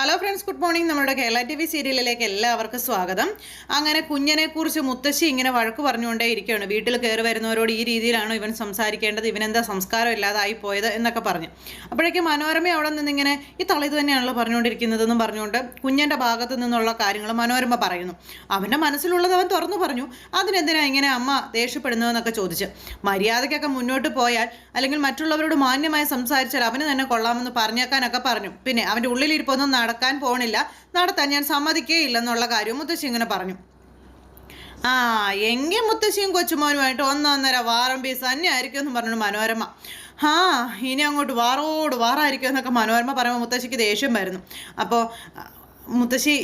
Hello friends good morning നമ്മുടെ Kerala T V സീരിയലിലേക്ക് എല്ലാവർക്കും സ്വാഗതം. അങ്ങനെ കുഞ്ഞനെ കുറിച്ച് മുത്തശ്ശി ഇങ്ങനെ വഴക്ക് പറഞ്ഞുകൊണ്ടേ ഇരിക്കുകയാണ്. വീട്ടിൽ കയറി വരുന്നവരോട് ഈ രീതിയിലാണോ ഇവൻ സംസാരിക്കേണ്ടത്? ഇവനെന്താ സംസ്കാരം ഇല്ലാതായി പോയത് എന്നൊക്കെ പറഞ്ഞു. അപ്പോഴേക്കും മനോരമ അവിടെ നിന്നിങ്ങനെ ഈ തളിത് തന്നെയാണല്ലോ പറഞ്ഞുകൊണ്ടിരിക്കുന്നതെന്നും പറഞ്ഞുകൊണ്ട് കുഞ്ഞന്റെ ഭാഗത്തു നിന്നുള്ള കാര്യങ്ങൾ മനോരമ പറയുന്നു. അവന്റെ മനസ്സിലുള്ളത് അവൻ തുറന്നു പറഞ്ഞു. അതിനെന്തിനാ ഇങ്ങനെ അമ്മ ദേഷ്യപ്പെടുന്നതെന്നൊക്കെ ചോദിച്ച്. മര്യാദയ്ക്കൊക്കെ മുന്നോട്ട് പോയാൽ അല്ലെങ്കിൽ മറ്റുള്ളവരോട് മാന്യമായി സംസാരിച്ചാൽ അവന് തന്നെ കൊള്ളാമെന്ന് പറഞ്ഞേക്കാനൊക്കെ പറഞ്ഞു. പിന്നെ അവന്റെ ഉള്ളിലിരിപ്പൊന്നും നടക്കാൻ പോണില്ല. നടത്താൻ ഞാൻ സമ്മതിക്കേയില്ലെന്നുള്ള കാര്യം മുത്തശ്ശി ഇങ്ങനെ പറഞ്ഞു. ആ എങ്കിൽ മുത്തശ്ശിയും കൊച്ചുമോനുമായിട്ട് ഒന്നൊന്നര വാറം പീസ് തന്നെ ആയിരിക്കും എന്ന് പറഞ്ഞു മനോരമ. ആ ഇനി അങ്ങോട്ട് വാറോട് വാറായിരിക്കും എന്നൊക്കെ മനോരമ പറയുമ്പോൾ മുത്തശ്ശിക്ക് ദേഷ്യം വരുന്നു. അപ്പോൾ മുത്തശ്ശി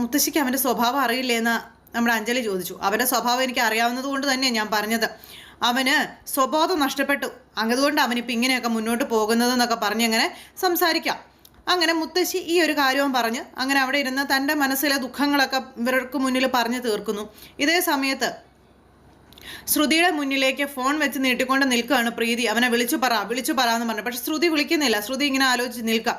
മുത്തശ്ശിക്ക് അവന്റെ സ്വഭാവം അറിയില്ലേ എന്ന് നമ്മുടെ അഞ്ജലി ചോദിച്ചു. അവന്റെ സ്വഭാവം എനിക്ക് അറിയാവുന്നത് കൊണ്ട് തന്നെയാണ് ഞാൻ പറഞ്ഞത്. അവന് സ്വബോധം നഷ്ടപ്പെട്ടു. അതുകൊണ്ട് അവനിപ്പോൾ ഇങ്ങനെയൊക്കെ മുന്നോട്ട് പോകുന്നതെന്നൊക്കെ പറഞ്ഞ് അങ്ങനെ സംസാരിക്കാം. അങ്ങനെ മുത്തശ്ശി ഈ ഒരു കാര്യവും പറഞ്ഞ് അങ്ങനെ അവിടെ ഇരുന്ന് തന്റെ മനസ്സിലെ ദുഃഖങ്ങളൊക്കെ ഇവർക്ക് മുന്നിൽ പറഞ്ഞു തീർക്കുന്നു. ഇതേ സമയത്ത് ശ്രുതിയുടെ മുന്നിലേക്ക് ഫോൺ വെച്ച് നീട്ടിക്കൊണ്ട് നിൽക്കുകയാണ് പ്രീതി. അവനെ വിളിച്ചു പറ വിളിച്ചു പറ എന്ന് പറഞ്ഞു. പക്ഷെ ശ്രുതി വിളിക്കുന്നില്ല. ശ്രുതി ഇങ്ങനെ ആലോചിച്ച് നിൽക്കാം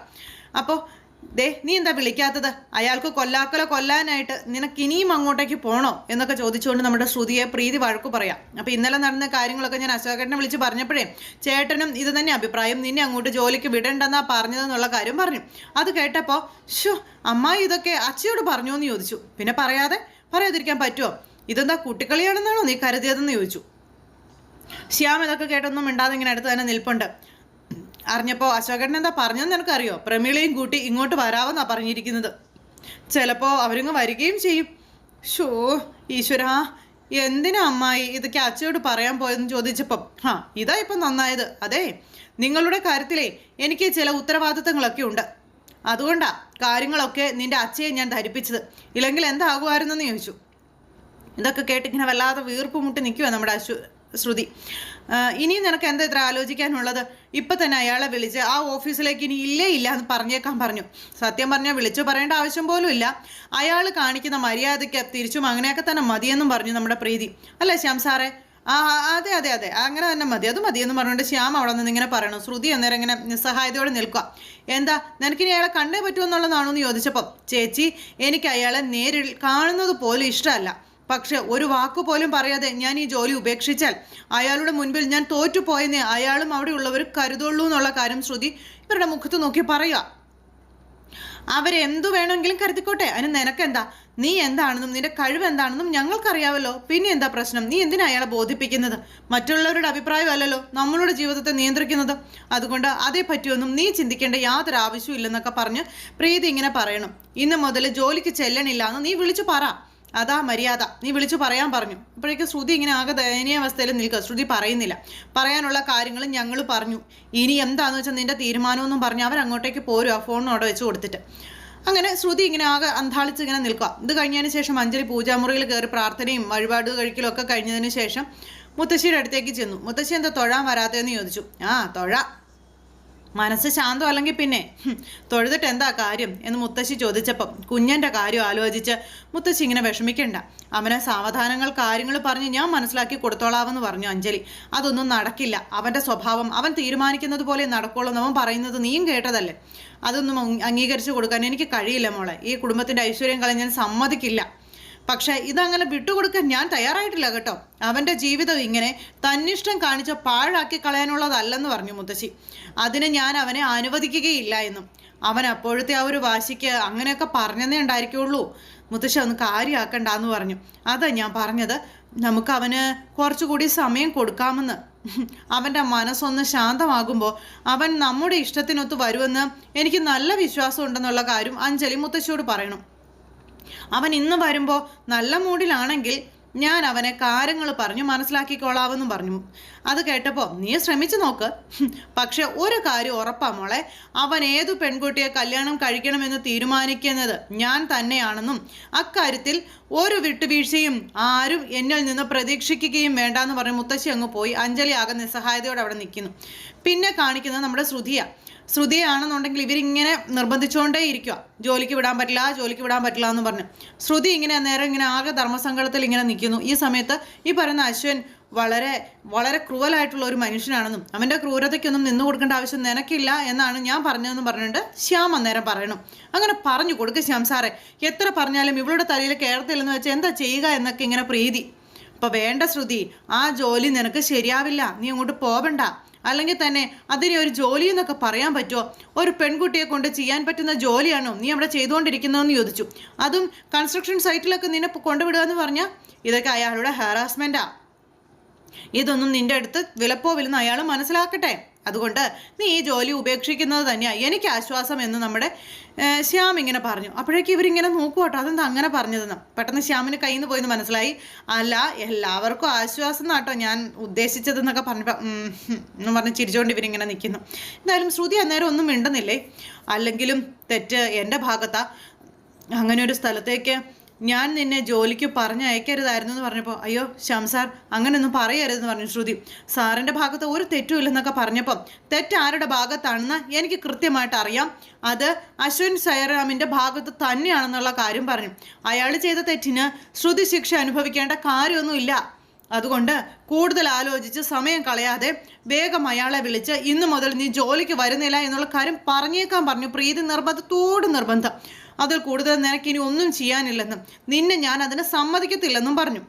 അപ്പോൾ ദേ നീ എന്താ വിളിക്കാത്തത്? അയാൾക്ക് കൊല്ലാക്കല കൊല്ലാനായിട്ട് നിനക്ക് ഇനിയും അങ്ങോട്ടേക്ക് പോണോ? എന്നൊക്കെ ചോദിച്ചുകൊണ്ട് നമ്മുടെ ശ്രുതിയെ പ്രീതി വഴക്കു പറയാം. അപ്പോൾ ഇന്നലെ നടന്ന കാര്യങ്ങളൊക്കെ ഞാൻ അശോകേട്ടനെ വിളിച്ച് പറഞ്ഞപ്പോഴേ ചേട്ടനും ഇത് തന്നെ അഭിപ്രായം നിന്നെ അങ്ങോട്ട് ജോലിക്ക് വിടണ്ടെന്നാ പറഞ്ഞതെന്നുള്ള കാര്യം പറഞ്ഞു. അത് കേട്ടപ്പോൾ ഷോ അമ്മായി ഇതൊക്കെ അച്ഛയോട് പറഞ്ഞു എന്ന് ചോദിച്ചു. പിന്നെ പറയാതെ പറയാതിരിക്കാൻ പറ്റുമോ ഇതെന്താ കുട്ടിക്കളിയാണെന്നാണോ നീ കരുതിയതെന്ന് ചോദിച്ചു. ശ്യാം ഇതൊക്കെ കേട്ടൊന്നും മിണ്ടാതെ ഇങ്ങനെ അടുത്ത് തന്നെ നിൽപ്പുണ്ട്. അറിഞ്ഞപ്പോൾ അശോകൻ എന്താ പറഞ്ഞതെന്ന് എനിക്കറിയോ? പ്രമീളയും കൂട്ടി ഇങ്ങോട്ട് വരാമെന്നാ പറഞ്ഞിരിക്കുന്നത്. ചിലപ്പോൾ അവരിങ്ങ് വരികയും ചെയ്യും. ഷോ ഈശ്വര എന്തിനാ അമ്മായി ഇത് അച്ഛയോട് പറയാൻ പോയെന്ന് ചോദിച്ചപ്പം? ആ ഇതാ ഇപ്പം നന്നായത്. അതെ നിങ്ങളുടെ കാര്യത്തിലേ എനിക്ക് ചില ഉത്തരവാദിത്തങ്ങളൊക്കെ ഉണ്ട്. അതുകൊണ്ടാ കാര്യങ്ങളൊക്കെ നിന്റെ അച്ഛയെ ഞാൻ ധരിപ്പിച്ചത്. ഇല്ലെങ്കിൽ എന്താകുമായിരുന്നെന്ന് ചോദിച്ചു. ഇതൊക്കെ കേട്ടിങ്ങനെ വല്ലാതെ വീർപ്പ് മുട്ടി നിൽക്കുക നമ്മുടെ അശു ശ്രുതി. ഇനിയും നിനക്ക് എന്താ ഇത്ര ആലോചിക്കാനുള്ളത്? ഇപ്പം തന്നെ അയാളെ വിളിച്ച് ആ ഓഫീസിലേക്ക് ഇനി ഇല്ലേ ഇല്ല എന്ന് പറഞ്ഞേക്കാൻ പറഞ്ഞു. സത്യം പറഞ്ഞാൽ വിളിച്ചു പറയേണ്ട ആവശ്യം പോലും ഇല്ല. അയാൾ കാണിക്കുന്ന മര്യാദയ്ക്ക് തിരിച്ചും അങ്ങനെയൊക്കെ തന്നെ മതിയെന്നും പറഞ്ഞു നമ്മുടെ പ്രീതി. അല്ലേ ശ്യാം സാറേ? ആ അതെ അതെ അതെ. അങ്ങനെ തന്നെ മതി. അത് മതിയെന്ന് പറഞ്ഞുകൊണ്ട് ശ്യാം അവിടെ നിന്ന് ഇങ്ങനെ പറയണം. ശ്രുതി അന്നേരം ഇങ്ങനെ നിസ്സഹായതയോടെ നിൽക്കുക എന്താ നിനക്കിനി അയാളെ കണ്ടേ പറ്റുമെന്നുള്ളതാണോ എന്ന് ചോദിച്ചപ്പം ചേച്ചി എനിക്ക് അയാളെ നേരിൽ കാണുന്നത് പോലും ഇഷ്ടമല്ല. പക്ഷെ ഒരു വാക്ക് പോലും പറയാതെ ഞാൻ ഈ ജോലി ഉപേക്ഷിച്ചാൽ അയാളുടെ മുൻപിൽ ഞാൻ തോറ്റുപോയെന്നേ അയാളും അവിടെയുള്ളവർ കരുതുള്ളൂ എന്നുള്ള കാര്യം ശ്രുതി ഇവരുടെ മുഖത്ത് നോക്കി പറയുക. അവരെന്തു വേണമെങ്കിലും കരുതിക്കോട്ടെ. അതിന് നിനക്കെന്താ? നീ എന്താണെന്നും നിന്റെ കഴിവ് എന്താണെന്നും ഞങ്ങൾക്കറിയാവല്ലോ. പിന്നെ എന്താ പ്രശ്നം? നീ എന്തിനാ അയാളെ ബോധിപ്പിക്കുന്നത്? മറ്റുള്ളവരുടെ അഭിപ്രായമല്ലല്ലോ നമ്മളുടെ ജീവിതത്തെ നിയന്ത്രിക്കുന്നത്. അതുകൊണ്ട് അതേ പറ്റിയൊന്നും നീ ചിന്തിക്കേണ്ട യാതൊരു ആവശ്യവും ഇല്ലെന്നൊക്കെ പറഞ്ഞ് പ്രീതി ഇങ്ങനെ പറയണം. ഇന്ന് മുതൽ ജോലിക്ക് ചെല്ലണില്ല എന്ന് നീ വിളിച്ചു പറ. അതാ മര്യാദ. നീ വിളിച്ചു പറയാൻ പറഞ്ഞു. ഇപ്പോഴേക്ക് ശ്രുതി ഇങ്ങനെ ആകെ ദയനീയാവസ്ഥയിൽ നിൽക്കുക. ശ്രുതി പറയുന്നില്ല. പറയാനുള്ള കാര്യങ്ങൾ ഞങ്ങൾ പറഞ്ഞു. ഇനി എന്താന്ന് വെച്ചാൽ നിന്റെ തീരുമാനമെന്നും പറഞ്ഞ് അങ്ങോട്ടേക്ക് പോരും ആ അവിടെ വെച്ച് കൊടുത്തിട്ട്. അങ്ങനെ ശ്രുതി ഇങ്ങനെ ആകെ അന്താളിച്ച് ഇങ്ങനെ നിൽക്കുക. ഇത് കഴിഞ്ഞതിന് ശേഷം അഞ്ജലി പൂജാമുറിയിൽ കയറി പ്രാർത്ഥനയും വഴിപാട് കഴിക്കലും ഒക്കെ കഴിഞ്ഞതിന് ശേഷം മുത്തശ്ശിയുടെ അടുത്തേക്ക് ചെന്നു. മുത്തശ്ശി എന്താ തൊഴാൻ വരാത്തതെന്ന് ചോദിച്ചു. ആ തൊഴ. മനസ്സ് ശാന്തം അല്ലെങ്കിൽ പിന്നെ തൊഴുതിട്ട് എന്താ കാര്യം എന്ന് മുത്തശ്ശി ചോദിച്ചപ്പം കുഞ്ഞന്റെ കാര്യം ആലോചിച്ച് മുത്തശ്ശി ഇങ്ങനെ വിഷമിക്കണ്ട. അവനെ സാവധാനങ്ങൾ കാര്യങ്ങൾ പറഞ്ഞ് ഞാൻ മനസ്സിലാക്കി കൊടുത്തോളാമെന്ന് പറഞ്ഞു അഞ്ജലി. അതൊന്നും നടക്കില്ല. അവന്റെ സ്വഭാവം അവൻ തീരുമാനിക്കുന്നത് പോലെ നടക്കുള്ളൂ എന്ന് അവൻ പറയുന്നത് നീയും കേട്ടതല്ലേ? അതൊന്നും അംഗീകരിച്ചു കൊടുക്കാൻ എനിക്ക് കഴിയില്ല മോളെ. ഈ കുടുംബത്തിന്റെ ഐശ്വര്യം കളി ഞാൻ സമ്മതിക്കില്ല. പക്ഷേ ഇതങ്ങനെ വിട്ടുകൊടുക്കാൻ ഞാൻ തയ്യാറായിട്ടില്ല കേട്ടോ. അവന്റെ ജീവിതം ഇങ്ങനെ തന്നിഷ്ടം കാണിച്ച പാഴാക്കി കളയാനുള്ളതല്ലെന്ന് പറഞ്ഞു മുത്തശ്ശി. അതിന് ഞാൻ അവനെ അനുവദിക്കുകയില്ല എന്നും. അവൻ അപ്പോഴത്തെ ആ ഒരു വാശിക്ക് അങ്ങനെയൊക്കെ പറഞ്ഞതേ ഉണ്ടായിരിക്കുള്ളൂ. മുത്തശ്ശി ഒന്ന് കാര്യമാക്കണ്ടെന്ന് പറഞ്ഞു. അതാ ഞാൻ പറഞ്ഞത്. നമുക്ക് അവന് കുറച്ചുകൂടി സമയം കൊടുക്കാമെന്ന്. അവന്റെ മനസ്സൊന്ന് ശാന്തമാകുമ്പോൾ അവൻ നമ്മുടെ ഇഷ്ടത്തിനൊത്ത് വരുമെന്ന് എനിക്ക് നല്ല വിശ്വാസം ഉണ്ടെന്നുള്ള കാര്യം അഞ്ജലി മുത്തശ്ശിയോട് പറയണം. അവൻ ഇന്ന് വരുമ്പോൾ നല്ല മൂഡിലാണെങ്കിൽ ഞാൻ അവനെ കാര്യങ്ങൾ പറഞ്ഞു മനസ്സിലാക്കിക്കോളാവെന്നും പറഞ്ഞു. അത് കേട്ടപ്പോൾ നീ ശ്രമിച്ചു നോക്ക്. പക്ഷെ ഒരു കാര്യം ഉറപ്പാ മോളെ അവൻ ഏതു പെൺകുട്ടിയെ കല്യാണം കഴിക്കണമെന്ന് തീരുമാനിക്കുന്നത് ഞാൻ തന്നെയാണെന്നും അക്കാര്യത്തിൽ ഒരു വിട്ടുവീഴ്ചയും ആരും എന്നിൽ നിന്ന് പ്രതീക്ഷിക്കുകയും വേണ്ടാന്ന് പറഞ്ഞ് മുത്തശ്ശി അങ്ങ് പോയി. അഞ്ജലി ആകെ നിസ്സഹായതയോടെ അവിടെ നിൽക്കുന്നു പിന്നെ കാണിക്കുന്നത് നമ്മുടെ ശ്രുതിയ. ശ്രുതിയാണെന്നുണ്ടെങ്കിൽ ഇവരിങ്ങനെ നിർബന്ധിച്ചുകൊണ്ടേ ഇരിക്കുക ജോലിക്ക് വിടാൻ പറ്റില്ല ജോലിക്ക് വിടാൻ പറ്റില്ല എന്ന് പറഞ്ഞു. ശ്രുതി ഇങ്ങനെ നേരം ഇങ്ങനെ ആകെ ധർമ്മസങ്കടത്തിൽ ഇങ്ങനെ നിൽക്കുന്നു. ഈ സമയത്ത് ഈ പറയുന്ന അശ്വൻ വളരെ വളരെ ക്രൂവലായിട്ടുള്ള ഒരു മനുഷ്യനാണെന്നും അവന്റെ ക്രൂരതയ്ക്കൊന്നും നിന്നു കൊടുക്കേണ്ട ആവശ്യം നിനക്കില്ല എന്നാണ് ഞാൻ പറഞ്ഞതെന്ന് പറഞ്ഞിട്ട് ശ്യാം അന്നേരം പറയണം അങ്ങനെ പറഞ്ഞു കൊടുക്കുക ശ്യാം സാറേ എത്ര പറഞ്ഞാലും ഇവളുടെ തലയിൽ കയറത്തില്ലെന്ന് വെച്ചാൽ എന്താ ചെയ്യുക എന്നൊക്കെ ഇങ്ങനെ പ്രീതി. അപ്പോൾ വേണ്ട ശ്രുതി ആ ജോലി നിനക്ക് ശരിയാവില്ല നീ അങ്ങോട്ട് പോവണ്ട. അല്ലെങ്കിൽ തന്നെ അതിനെ ഒരു ജോലി എന്നൊക്കെ പറയാൻ പറ്റുമോ? ഒരു പെൺകുട്ടിയെ കൊണ്ട് ചെയ്യാൻ പറ്റുന്ന ജോലിയാണോ നീ അവിടെ ചെയ്തുകൊണ്ടിരിക്കുന്നതെന്ന് ചോദിച്ചു. അതും കൺസ്ട്രക്ഷൻ സൈറ്റിലൊക്കെ നിന്നെ കൊണ്ടുവിടുക എന്ന് പറഞ്ഞാൽ ഇതൊക്കെ അയാളുടെ ഹാറാസ്മെന്റാ ഇതൊന്നും നിന്റെ അടുത്ത് വിലപ്പോവില്ലെന്ന് അയാൾ മനസ്സിലാക്കട്ടെ. അതുകൊണ്ട് നീ ഈ ജോലി ഉപേക്ഷിക്കുന്നത് തന്നെയാണ് എനിക്ക് ആശ്വാസം എന്ന് നമ്മുടെ ശ്യാം ഇങ്ങനെ പറഞ്ഞു. അപ്പോഴേക്കും ഇവരിങ്ങനെ നോക്കുവാട്ടോ അതെന്താ അങ്ങനെ പറഞ്ഞതെന്ന്. പെട്ടെന്ന് ശ്യാമിന് കയ്യിൽ നിന്ന് പോയി മനസ്സിലായി. അല്ല എല്ലാവർക്കും ആശ്വാസം എന്നാട്ടോ ഞാൻ ഉദ്ദേശിച്ചതെന്നൊക്കെ പറഞ്ഞപ്പോൾ എന്ന് പറഞ്ഞ് ചിരിച്ചുകൊണ്ട് ഇവരിങ്ങനെ നിൽക്കുന്നു എന്തായാലും ശ്രുതി അന്നേരം ഒന്നും മിണ്ടുന്നില്ലേ? അല്ലെങ്കിലും തെറ്റ് എന്റെ ഭാഗത്താ. അങ്ങനെ ഒരു സ്ഥലത്തേക്ക് ഞാൻ നിന്നെ ജോലിക്ക് പറഞ്ഞയക്കരുതായിരുന്നു എന്ന് പറഞ്ഞപ്പോൾ അയ്യോ ശ്യാം സാർ അങ്ങനെയൊന്നും പറയരുതെന്ന് പറഞ്ഞു ശ്രുതി. സാറിന്റെ ഭാഗത്ത് ഒരു തെറ്റും ഇല്ലെന്നൊക്കെ പറഞ്ഞപ്പം തെറ്റ് ആരുടെ ഭാഗത്താണെന്ന് എനിക്ക് കൃത്യമായിട്ട് അറിയാം. അത് അശ്വിൻ സയറാമിന്റെ ഭാഗത്ത് തന്നെയാണെന്നുള്ള കാര്യം പറഞ്ഞു. അയാൾ ചെയ്ത തെറ്റിന് ശ്രുതി ശിക്ഷ അനുഭവിക്കേണ്ട കാര്യമൊന്നുമില്ല. അതുകൊണ്ട് കൂടുതൽ ആലോചിച്ച് സമയം കളയാതെ വേഗം അയാളെ വിളിച്ച് ഇന്നു മുതൽ നീ ജോലിക്ക് വരുന്നില്ല എന്നുള്ള കാര്യം പറഞ്ഞേക്കാൻ പറഞ്ഞു. പ്രീതി നിർബന്ധത്തോട് നിർബന്ധം. അതിൽ കൂടുതൽ നിനക്കിനി ഒന്നും ചെയ്യാനില്ലെന്നും നിന്നെ ഞാൻ അതിനെ സമ്മതിക്കത്തില്ലെന്നും പറഞ്ഞു.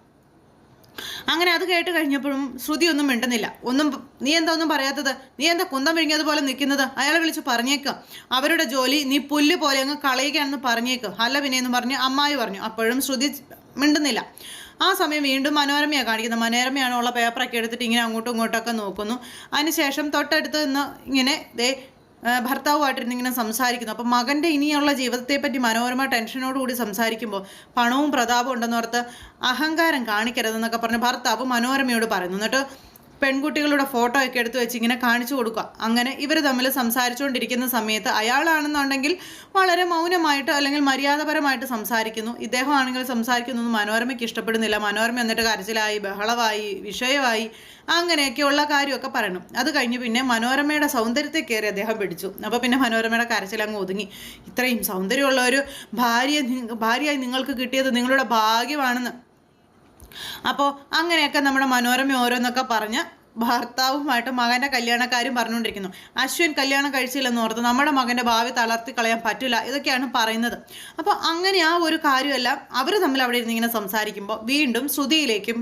അങ്ങനെ അത് കേട്ട് കഴിഞ്ഞപ്പോഴും ശ്രുതി ഒന്നും മിണ്ടുന്നില്ല. ഒന്നും നീ എന്താ ഒന്നും പറയാത്തത്? നീ എന്താ കുന്തം വിഴുങ്ങിയതുപോലെ നിൽക്കുന്നത്? അയാളെ വിളിച്ച് പറഞ്ഞേക്ക്. അവരുടെ ജോലി നീ പുല്ല് പോലെ അങ്ങ് കളയുകയാണെന്ന് പറഞ്ഞേക്ക്. അല്ല പിന്നെ എന്ന് പറഞ്ഞ് അമ്മായി പറഞ്ഞു. അപ്പോഴും ശ്രുതി മിണ്ടുന്നില്ല. ആ സമയം വീണ്ടും മനോരമയാണ് കാണിക്കുന്നത്. മനോരമയാണ് ഉള്ള പേപ്പറൊക്കെ എടുത്തിട്ട് ഇങ്ങനെ അങ്ങോട്ടും ഇങ്ങോട്ടൊക്കെ നോക്കുന്നു. അതിനുശേഷം തൊട്ടടുത്ത് നിന്ന് ഇങ്ങനെ ദേ ഭർത്താവുമായിട്ടിരുന്ന് ഇങ്ങനെ സംസാരിക്കുന്നു. അപ്പം മകന്റെ ഇനിയുള്ള ജീവിതത്തെ ജീവിതത്തെപ്പറ്റി മനോരമ ടെൻഷനോടുകൂടി സംസാരിക്കുമ്പോൾ പണവും പ്രതാപവും ഉണ്ടെന്നോർത്ത് അഹങ്കാരം കാണിക്കരുതെന്നൊക്കെ പറഞ്ഞ് ഭർത്താവ് മനോരമയോട് പറയുന്നു. എന്നിട്ട് പെൺകുട്ടികളുടെ ഫോട്ടോ ഒക്കെ എടുത്തു വെച്ച് ഇങ്ങനെ കാണിച്ചു കൊടുക്കുക. അങ്ങനെ ഇവർ തമ്മിൽ സംസാരിച്ചുകൊണ്ടിരിക്കുന്ന സമയത്ത് അയാളാണെന്നുണ്ടെങ്കിൽ വളരെ മൗനമായിട്ട് അല്ലെങ്കിൽ മര്യാദപരമായിട്ട് സംസാരിക്കുന്നു. ഇദ്ദേഹമാണെങ്കിൽ സംസാരിക്കുന്നു മനോരമയ്ക്ക് ഇഷ്ടപ്പെടുന്നില്ല. മനോരമ എന്നിട്ട് കരച്ചിലായി ബഹളമായി വിഷയമായി അങ്ങനെയൊക്കെയുള്ള കാര്യമൊക്കെ പറയണം. അത് കഴിഞ്ഞ് പിന്നെ മനോരമയുടെ സൗന്ദര്യത്തെ കയറി അദ്ദേഹം പിടിച്ചു. അപ്പോൾ പിന്നെ മനോരമയുടെ കരച്ചിൽ അങ്ങ് ഒതുങ്ങി. ഇത്രയും സൗന്ദര്യമുള്ള ഒരു ഭാര്യ ഭാര്യയായി നിങ്ങൾക്ക് കിട്ടിയത് നിങ്ങളുടെ ഭാഗ്യമാണെന്ന് അപ്പോൾ അങ്ങനെയൊക്കെ നമ്മുടെ മനോരമ ഓരോന്നൊക്കെ പറഞ്ഞ് ഭർത്താവുമായിട്ട് മകന്റെ കല്യാണക്കാരും പറഞ്ഞുകൊണ്ടിരിക്കുന്നു. അശ്വിൻ കല്യാണം കഴിച്ചില്ലെന്ന് ഓർത്ത് നമ്മുടെ മകന്റെ ഭാവി തളർത്തി കളയാൻ പറ്റില്ല ഇതൊക്കെയാണ് പറയുന്നത്. അപ്പോൾ അങ്ങനെ ആ ഒരു കാര്യമെല്ലാം അവർ തമ്മിൽ അവിടെ ഇരുന്ന് ഇങ്ങനെ സംസാരിക്കുമ്പോൾ വീണ്ടും ശ്രുതിയിലേക്കും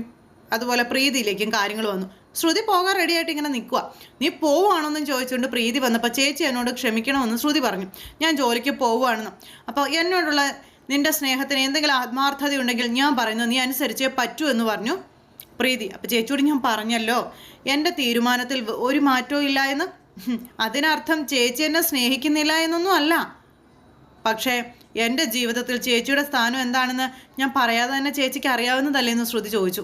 അതുപോലെ പ്രീതിയിലേക്കും കാര്യങ്ങൾ വന്നു. ശ്രുതി പോകാൻ റെഡിയായിട്ട് ഇങ്ങനെ നിൽക്കുക നീ പോവുകയാണെന്നും ചോദിച്ചുകൊണ്ട് പ്രീതി വന്നപ്പോൾ ചേച്ചി എന്നോട് ക്ഷമിക്കണമെന്ന് ശ്രുതി പറഞ്ഞു. ഞാൻ ജോലിക്ക് പോവുകയാണെന്ന് അപ്പോൾ എന്നോടുള്ള നിന്റെ സ്നേഹത്തിന് എന്തെങ്കിലും ആത്മാർത്ഥത ഉണ്ടെങ്കിൽ ഞാൻ പറയുന്നു നീ അനുസരിച്ചേ പറ്റൂ എന്ന് പറഞ്ഞു. പ്രീതി അപ്പം ചേച്ചിയോട് ഞാൻ പറഞ്ഞല്ലോ. എന്റെ തീരുമാനത്തിൽ ഒരു മാറ്റവും ഇല്ല എന്ന്. അതിനർത്ഥം ചേച്ചി എന്നെ സ്നേഹിക്കുന്നില്ല എന്നൊന്നും അല്ല. പക്ഷേ എന്റെ ജീവിതത്തിൽ ചേച്ചിയുടെ സ്ഥാനം എന്താണെന്ന് ഞാൻ പറയാതെ തന്നെ ചേച്ചിക്ക് അറിയാവുന്നതല്ലേ എന്ന് ശ്രുതി ചോദിച്ചു.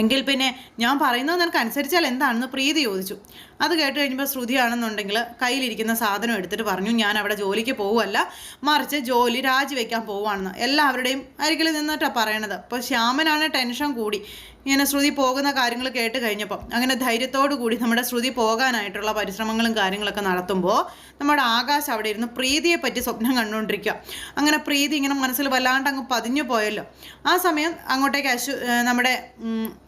എങ്കിൽ പിന്നെ ഞാൻ പറയുന്നത് നിനക്ക് അനുസരിച്ചാൽ എന്താണെന്ന് പ്രീതി ചോദിച്ചു. അത് കേട്ട് കഴിഞ്ഞപ്പോൾ ശ്രുതിയാണെന്നുണ്ടെങ്കിൽ കയ്യിലിരിക്കുന്ന സാധനം എടുത്തിട്ട് പറഞ്ഞു ഞാൻ അവിടെ ജോലിക്ക് പോവുമല്ല മറിച്ച് ജോലി രാജിവെക്കാൻ പോവുകയാണെന്ന്. എല്ലാവരുടെയും അരികിൽ നിന്നിട്ടാണ് പറയണത്. അപ്പോൾ ശ്യാമനാണ് ടെൻഷൻ കൂടി. ഇങ്ങനെ ശ്രുതി പോകുന്ന കാര്യങ്ങൾ കേട്ട് കഴിഞ്ഞപ്പോൾ അങ്ങനെ ധൈര്യത്തോടു കൂടി നമ്മുടെ ശ്രുതി പോകാനായിട്ടുള്ള പരിശ്രമങ്ങളും കാര്യങ്ങളൊക്കെ നടത്തുമ്പോൾ നമ്മുടെ ആകാശ് അവിടെ ഇരുന്ന് പ്രീതിയെ പറ്റി സ്വപ്നം കണ്ടുകൊണ്ടിരിക്കുക. അങ്ങനെ പ്രീതി ഇങ്ങനെ മനസ്സിൽ വല്ലാണ്ട് അങ്ങ് പതിഞ്ഞു പോയല്ലോ. ആ സമയം അങ്ങോട്ടേക്ക് അശു നമ്മുടെ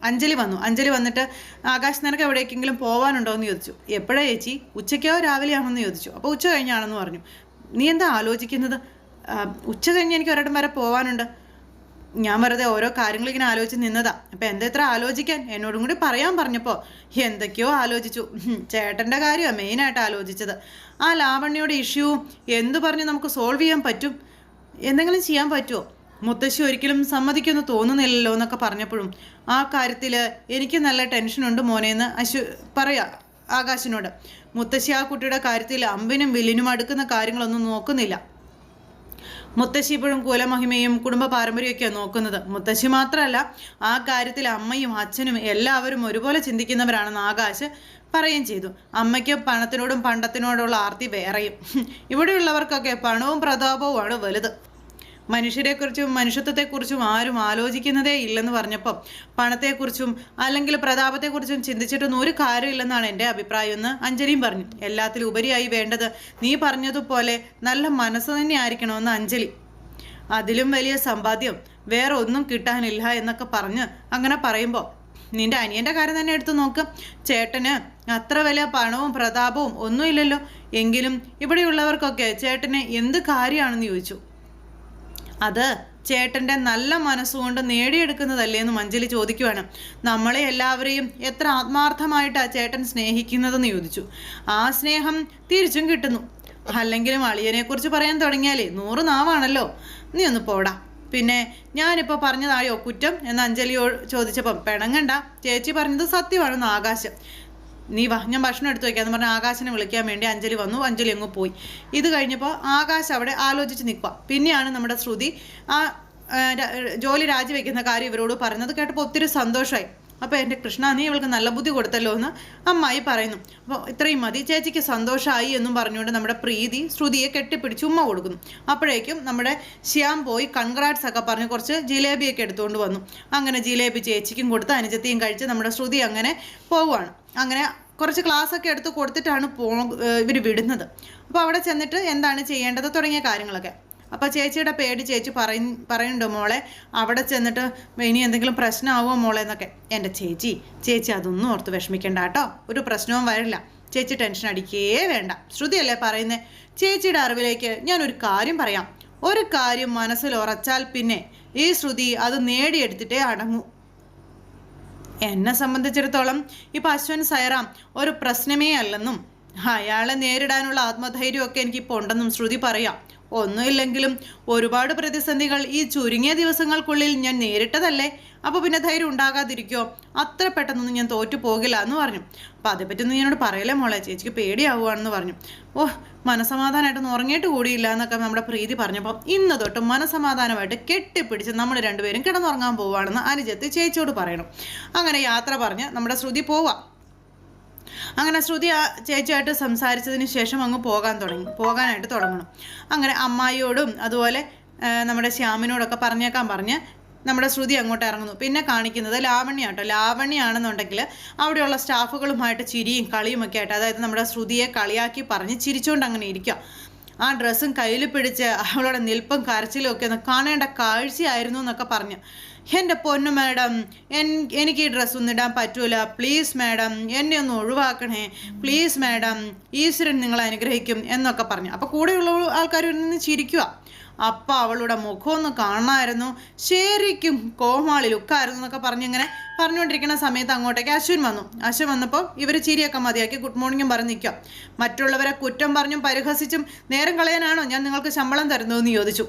അഞ്ജലി വന്നു. അഞ്ജലി വന്നിട്ട് ആകാശ് നിനക്ക് എവിടേക്കെങ്കിലും പോകാനുണ്ടോ എന്ന് ചോദിച്ചു. എപ്പോഴാ ചേച്ചി? ഉച്ചയ്ക്കോ രാവിലെയാണെന്ന്? ചോദിച്ചു. അപ്പോൾ ഉച്ച കഴിഞ്ഞാണെന്ന് പറഞ്ഞു. നീ എന്താ ആലോചിക്കുന്നത്? ഉച്ച കഴിഞ്ഞ് എനിക്ക് ഒരിടം വരെ പോകാനുണ്ട് ഞാൻ വെറുതെ ഓരോ കാര്യങ്ങൾ ഇങ്ങനെ ആലോചിച്ച് നിന്നതാ. അപ്പം എന്താ ആലോചിക്കാൻ? എന്നോടും കൂടി പറയാൻ പറഞ്ഞപ്പോൾ എന്തൊക്കെയോ ആലോചിച്ചു. ചേട്ടന്റെ കാര്യമാണ് മെയിനായിട്ട് ആലോചിച്ചത്. ആ ലാവണ്യയുടെ ഇഷ്യൂ എന്തു പറഞ്ഞ് നമുക്ക് സോൾവ് ചെയ്യാൻ പറ്റും? എന്തെങ്കിലും ചെയ്യാൻ പറ്റുമോ മുത്തശ്ശി ഒരിക്കലും സമ്മതിക്കുമെന്ന് തോന്നുന്നില്ലല്ലോ എന്നൊക്കെ പറഞ്ഞപ്പോഴും ആ കാര്യത്തിൽ എനിക്ക് നല്ല ടെൻഷനുണ്ട് മോനേന്ന് അശു പറയാ ആകാശിനോട്. മുത്തശ്ശി ആ കുട്ടിയുടെ കാര്യത്തിൽ അമ്പിനും വില്ലിനും അടുക്കുന്ന കാര്യങ്ങളൊന്നും നോക്കുന്നില്ല. മുത്തശ്ശി ഇപ്പോഴും കുലമഹിമയും കുടുംബ പാരമ്പര്യമൊക്കെയാണ് നോക്കുന്നത്. മുത്തശ്ശി മാത്രമല്ല ആ കാര്യത്തിൽ അമ്മയും അച്ഛനും എല്ലാവരും ഒരുപോലെ ചിന്തിക്കുന്നവരാണെന്ന് ആകാശ് പറയുകയും ചെയ്തു. അമ്മയ്ക്ക് പണത്തിനോടും പണ്ടത്തിനോടുള്ള ആർത്തി വേറെയും. ഇവിടെയുള്ളവർക്കൊക്കെ പണവും പ്രതാപവുമാണ് വലുത്. മനുഷ്യരെക്കുറിച്ചും മനുഷ്യത്വത്തെക്കുറിച്ചും ആരും ആലോചിക്കുന്നതേ ഇല്ലെന്ന് പറഞ്ഞപ്പം പണത്തെക്കുറിച്ചും അല്ലെങ്കിൽ പ്രതാപത്തെക്കുറിച്ചും ചിന്തിച്ചിട്ടൊന്നും ഒരു കാര്യമില്ലെന്നാണ് എന്റെ അഭിപ്രായം എന്ന് അഞ്ജലിയും പറഞ്ഞു. എല്ലാത്തിലും ഉപരിയായി വേണ്ടത് നീ പറഞ്ഞതുപോലെ നല്ല മനസ്സ് തന്നെ ആയിരിക്കണമെന്ന് അഞ്ജലി. അതിലും വലിയ സമ്പാദ്യം വേറെ ഒന്നും കിട്ടാനില്ല എന്നൊക്കെ പറഞ്ഞ് അങ്ങനെ പറയുമ്പോൾ നിന്റെ അനിയന്റെ കാര്യം തന്നെ എടുത്തു നോക്ക്. ചേട്ടന് അത്ര വലിയ പണവും പ്രതാപവും ഒന്നുമില്ലല്ലോ. എങ്കിലും ഇവിടെയുള്ളവർക്കൊക്കെ ചേട്ടന് എന്ത് കാര്യമാണെന്ന് ചോദിച്ചു. അത് ചേട്ടന്റെ നല്ല മനസ്സുകൊണ്ട് നേടിയെടുക്കുന്നതല്ലേ എന്ന് മഞ്ജലി ചോദിക്കുവാണ്. നമ്മളെ എല്ലാവരെയും എത്ര ആത്മാർത്ഥമായിട്ടാണ് ചേട്ടൻ സ്നേഹിക്കുന്നതെന്ന് ചോദിച്ചു. ആ സ്നേഹം തിരിച്ചും കിട്ടുന്നു. അല്ലെങ്കിലും അളിയനെക്കുറിച്ച് പറയാൻ തുടങ്ങിയാലേ നൂറ് നാവാണല്ലോ. നീ ഒന്ന് പോടാ. പിന്നെ ഞാനിപ്പോൾ പറഞ്ഞതായോ കുറ്റം? എന്ന് അഞ്ജലിയോ ചോദിച്ചപ്പം പിണങ്ങണ്ട. ചേച്ചി പറഞ്ഞത് സത്യമാണെന്ന് ആകാശം. നീ വാ ഞാൻ ഭക്ഷണം എടുത്തു വയ്ക്കാന്ന് പറഞ്ഞ് ആകാശനെ വിളിക്കാൻ വേണ്ടി അഞ്ജലി വന്നു. അഞ്ജലി അങ്ങ് പോയി. ഇത് കഴിഞ്ഞപ്പോൾ ആകാശ് അവിടെ ആലോചിച്ച് നിൽക്കുക പിന്നെയാണ് നമ്മുടെ ശ്രുതി ആ ജോലി രാജിവെക്കുന്ന കാര്യം ഇവരോട് പറഞ്ഞത്. കേട്ടപ്പോൾ ഒത്തിരി സന്തോഷമായി അപ്പോൾ എന്റെ കൃഷ്ണ നീ ഇവൾക്ക് നല്ല ബുദ്ധി കൊടുത്തല്ലോ എന്ന് അമ്മായി പറയുന്നു. അപ്പോൾ ഇത്രയും മതി. ചേച്ചിക്ക് സന്തോഷമായി എന്നും പറഞ്ഞുകൊണ്ട് നമ്മുടെ പ്രീതി ശ്രുതിയെ കെട്ടിപ്പിടിച്ച് ഉമ്മ കൊടുക്കുന്നു. അപ്പോഴേക്കും നമ്മുടെ ശ്യാം പോയി കൺഗ്രാറ്റ്സ് ഒക്കെ പറഞ്ഞ് കുറച്ച് ജിലേബിയൊക്കെ എടുത്തുകൊണ്ട് വന്നു. അങ്ങനെ ജിലേബി ചേച്ചിക്കും കൊടുത്ത് അനുജത്തിയും കഴിച്ച് നമ്മുടെ ശ്രുതി അങ്ങനെ പോവുകയാണ്. അങ്ങനെ കുറച്ച് ക്ലാസ് ഒക്കെ എടുത്ത് കൊടുത്തിട്ടാണ് പോ ഇവർ വിടുന്നത്. അപ്പോൾ അവിടെ ചെന്നിട്ട് എന്താണ് ചെയ്യേണ്ടത് തുടങ്ങിയ കാര്യങ്ങളൊക്കെ. അപ്പോൾ ചേച്ചിയുടെ പേടി ചേച്ചി പറയ പറയുന്നുണ്ടോ മോളെ? അവിടെ ചെന്നിട്ട് ഇനി എന്തെങ്കിലും പ്രശ്നമാവോ മോളെ എന്നൊക്കെ? എന്റെ ചേച്ചി ചേച്ചി അതൊന്നും ഓർത്ത് വിഷമിക്കണ്ട കേട്ടോ. ഒരു പ്രശ്നവും വരില്ല. ചേച്ചി ടെൻഷൻ അടിക്കേ വേണ്ട. ശ്രുതിയല്ലേ പറയുന്നത് ചേച്ചിയുടെ അറിവിലേക്ക് ഒരു കാര്യം പറയാം. ഒരു കാര്യം മനസ്സിൽ ഉറച്ചാൽ പിന്നെ ഈ ശ്രുതി അത് നേടിയെടുത്തിട്ടേ അടങ്ങൂ. എന്നെ സംബന്ധിച്ചിടത്തോളം ഇപ്പം അശ്വൻ സൈറാം ഒരു പ്രശ്നമേ അല്ലെന്നും അയാളെ നേരിടാനുള്ള ആത്മധൈര്യമൊക്കെ എനിക്കിപ്പോൾ ഉണ്ടെന്നും ശ്രുതി പറയാം. ഒന്നുമില്ലെങ്കിലും ഒരുപാട് പ്രതിസന്ധികൾ ഈ ചുരുങ്ങിയ ദിവസങ്ങൾക്കുള്ളിൽ ഞാൻ നേരിട്ടതല്ലേ? അപ്പോൾ പിന്നെ ധൈര്യം ഉണ്ടാകാതിരിക്കോ? അത്ര പെട്ടെന്നൊന്നും ഞാൻ തോറ്റു പോകില്ല എന്ന് പറഞ്ഞു. അപ്പോൾ അതേപ്പറ്റി ഞാനോട് പറയലേ മോളെ. ചേച്ചിക്ക് പേടിയാവുകയാണെന്ന് പറഞ്ഞു. ഓ മനസമാധാനമായിട്ടൊന്നും ഉറങ്ങിയിട്ട് കൂടിയില്ല എന്നൊക്കെ നമ്മുടെ പ്രീതി പറഞ്ഞപ്പോൾ ഇന്ന് തൊട്ട് മനസമാധാനമായിട്ട് കെട്ടിപ്പിടിച്ച് നമ്മൾ രണ്ടുപേരും കിടന്നുറങ്ങാൻ പോവുകയാണെന്ന് അനുജത്ത് ചേച്ചിയോട് പറയണം. അങ്ങനെ യാത്ര പറഞ്ഞ് നമ്മുടെ ശ്രുതി പോവാം. അങ്ങനെ ശ്രുതി ആ ചേച്ചിയായിട്ട് സംസാരിച്ചതിന് ശേഷം അങ്ങ് പോകാൻ തുടങ്ങി. പോകാനായിട്ട് തുടങ്ങണം. അങ്ങനെ അമ്മായിയോടും അതുപോലെ നമ്മുടെ ശ്യാമിനോടൊക്കെ പറഞ്ഞേക്കാൻ പറഞ്ഞ് നമ്മുടെ ശ്രുതി അങ്ങോട്ട് ഇറങ്ങുന്നു. പിന്നെ കാണിക്കുന്നത് ലാവണ്യ കേട്ടോ ലാവണ്യാണെന്നുണ്ടെങ്കിൽ അവിടെയുള്ള സ്റ്റാഫുകളുമായിട്ട് ചിരിയും കളിയുമൊക്കെ ആയിട്ട് അതായത് നമ്മുടെ ശ്രുതിയെ കളിയാക്കി പറഞ്ഞ് ചിരിച്ചുകൊണ്ട് അങ്ങനെ ഇരിക്കുക ആ ഡ്രസ്സും കയ്യിൽ പിടിച്ച് അവളുടെ നിൽപ്പും കരച്ചിലും ഒക്കെ ഒന്ന് കാണേണ്ട കാഴ്ചയായിരുന്നു എന്നൊക്കെ പറഞ്ഞു. എന്റെ പൊന്നു മാഡം എൻ എനിക്ക് ഈ ഡ്രസ്സ് ഒന്നും ഇടാൻ പറ്റൂല. പ്ലീസ് മാഡം എന്നെ ഒന്ന് ഒഴിവാക്കണേ. പ്ലീസ് മാഡം ഈശ്വരൻ നിങ്ങളെ അനുഗ്രഹിക്കും എന്നൊക്കെ പറഞ്ഞു. അപ്പോൾ കൂടെയുള്ള ആൾക്കാർ നിന്ന് ചിരിക്കുക അപ്പം അവളുടെ മുഖമൊന്ന് കാണാമായിരുന്നു ശരിക്കും കോമാളിൽ ഉക്കായിരുന്നു എന്നൊക്കെ പറഞ്ഞിങ്ങനെ പറഞ്ഞുകൊണ്ടിരിക്കുന്ന സമയത്ത് അങ്ങോട്ടേക്ക് അശ്വിൻ വന്നു. അശ്വിൻ വന്നപ്പോൾ ഇവർ ചിരിയൊക്കെ മതിയാക്കി ഗുഡ് മോർണിംഗും പറഞ്ഞു നിൽക്കുക. മറ്റുള്ളവരെ കുറ്റം പറഞ്ഞും പരിഹസിച്ചും നേരം കളയാനാണോ ഞാൻ നിങ്ങൾക്ക് ശമ്പളം തരുന്നതെന്ന് ചോദിച്ചു.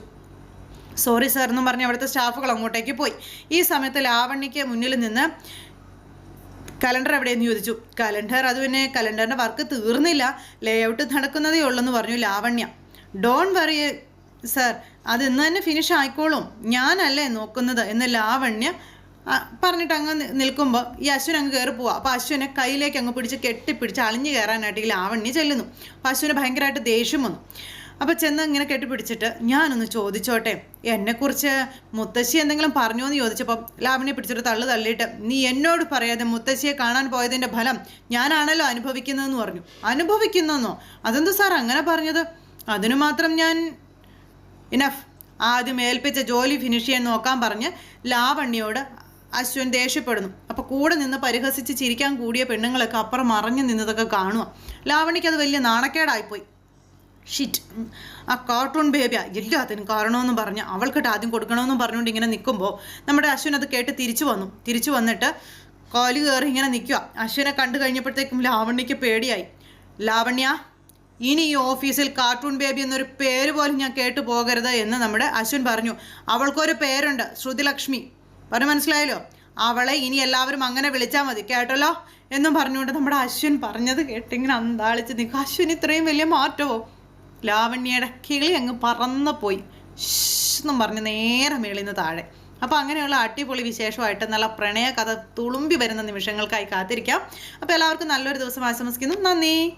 സോറി സാർ എന്നും പറഞ്ഞ് അവിടുത്തെ സ്റ്റാഫുകൾ അങ്ങോട്ടേക്ക് പോയി. ഈ സമയത്ത് ലാവണ്യയ്ക്ക് മുന്നിൽ നിന്ന് കലണ്ടർ എവിടെയെന്ന് ചോദിച്ചു. കലണ്ടർ അത് പിന്നെ കലണ്ടറിന്റെ വർക്ക് തീർന്നില്ല. ലേ ഔട്ട് നടക്കുന്നതേ ഉള്ളെന്ന് പറഞ്ഞു ലാവണ്യ. ഡോൺ വറി സർ അത് ഇന്ന് തന്നെ ഫിനിഷ് ആയിക്കോളും. ഞാനല്ലേ നോക്കുന്നത് എന്ന് ലാവണ്യ പറഞ്ഞിട്ട് അങ്ങ് നിൽക്കുമ്പോൾ ഈ അശ്വിൻ അങ്ങ് കയറി പോവാ. അപ്പോൾ അശ്വിനെ കയ്യിലേക്ക് അങ്ങ് പിടിച്ച് കെട്ടിപ്പിടിച്ച് അളിഞ്ഞു കയറാനായിട്ട് ഈ ലാവണ്യ ചെല്ലുന്നു. അപ്പോൾ അശ്വിന് ഭയങ്കരമായിട്ട് ദേഷ്യം വന്നു. അപ്പോൾ ചെന്ന് ഇങ്ങനെ കെട്ടിപ്പിടിച്ചിട്ട് ഞാനൊന്ന് ചോദിച്ചോട്ടെ എന്നെക്കുറിച്ച് മുത്തശ്ശി എന്തെങ്കിലും പറഞ്ഞോ എന്ന് ചോദിച്ചപ്പോൾ ലാവണ്യ പിടിച്ചിട്ട് തള്ളു തള്ളിയിട്ട് നീ എന്നോട് പറയാതെ മുത്തശ്ശിയെ കാണാൻ പോയതിന്റെ ഫലം ഞാനാണല്ലോ അനുഭവിക്കുന്നതെന്ന് പറഞ്ഞു. അനുഭവിക്കുന്നെന്നോ അതെന്താ സാർ അങ്ങനെ പറഞ്ഞത്? അതിനു മാത്രം ഞാൻ ഇനഫ് ആദ്യം ഏൽപ്പിച്ച ജോലി ഫിനിഷ് ചെയ്യാൻ നോക്കാൻ പറഞ്ഞ് ലാവണ്യോട് അശ്വൻ ദേഷ്യപ്പെടുന്നു. അപ്പോൾ കൂടെ നിന്ന് പരിഹസിച്ച് ചിരിക്കാൻ കൂടിയ പെണ്ണുങ്ങളൊക്കെ അപ്പുറം മറഞ്ഞു നിന്നതൊക്കെ കാണുക ലാവണിക്ക് അത് വലിയ നാണക്കേടായിപ്പോയി. ഷിറ്റ് ആ കാർട്ടൂൺ ബേബിയാ എല്ലാത്തിനും കാരണമെന്ന് പറഞ്ഞ് അവൾക്കിട്ട് ആദ്യം കൊടുക്കണമെന്ന് പറഞ്ഞുകൊണ്ട് ഇങ്ങനെ നിൽക്കുമ്പോൾ നമ്മുടെ അശ്വിൻ അത് കേട്ട് തിരിച്ചു വന്നു. തിരിച്ചു വന്നിട്ട് കോലി കയറി ഇങ്ങനെ നിൽക്കുക അശ്വിനെ കണ്ടു കഴിഞ്ഞപ്പോഴത്തേക്കും ലാവണ്യക്ക് പേടിയായി. ലാവണ്യ ഇനി ഈ ഓഫീസിൽ കാർട്ടൂൺ ബേബി എന്നൊരു പേര് പോലും ഞാൻ കേട്ടു പോകരുത് എന്ന് നമ്മുടെ അശ്വിൻ പറഞ്ഞു. അവൾക്കൊരു പേരുണ്ട് ശ്രുതിലക്ഷ്മി. പറഞ്ഞു മനസ്സിലായല്ലോ? അവളെ ഇനി എല്ലാവരും അങ്ങനെ വിളിച്ചാൽ മതി കേട്ടല്ലോ? എന്നും പറഞ്ഞുകൊണ്ട് നമ്മുടെ അശ്വിൻ പറഞ്ഞത് കേട്ടിങ്ങനെ അന്താളിച്ച് നിൽക്കും അശ്വിൻ ഇത്രയും വലിയ മാറ്റമോ? ലാവണ്യയുടെ കിളി അങ്ങ് പറന്നു പോയി. എന്നും പറഞ്ഞ് നേരെ മേളിൽ നിന്ന് താഴെ. അപ്പോൾ അങ്ങനെയുള്ള അടിപൊളി വിശേഷമായിട്ട് നല്ല പ്രണയ കഥ തുളുമ്പി വരുന്ന നിമിഷങ്ങൾക്കായി കാത്തിരിക്കാം. അപ്പോൾ എല്ലാവർക്കും നല്ലൊരു ദിവസം ആശംസിക്കുന്നു. നന്ദി.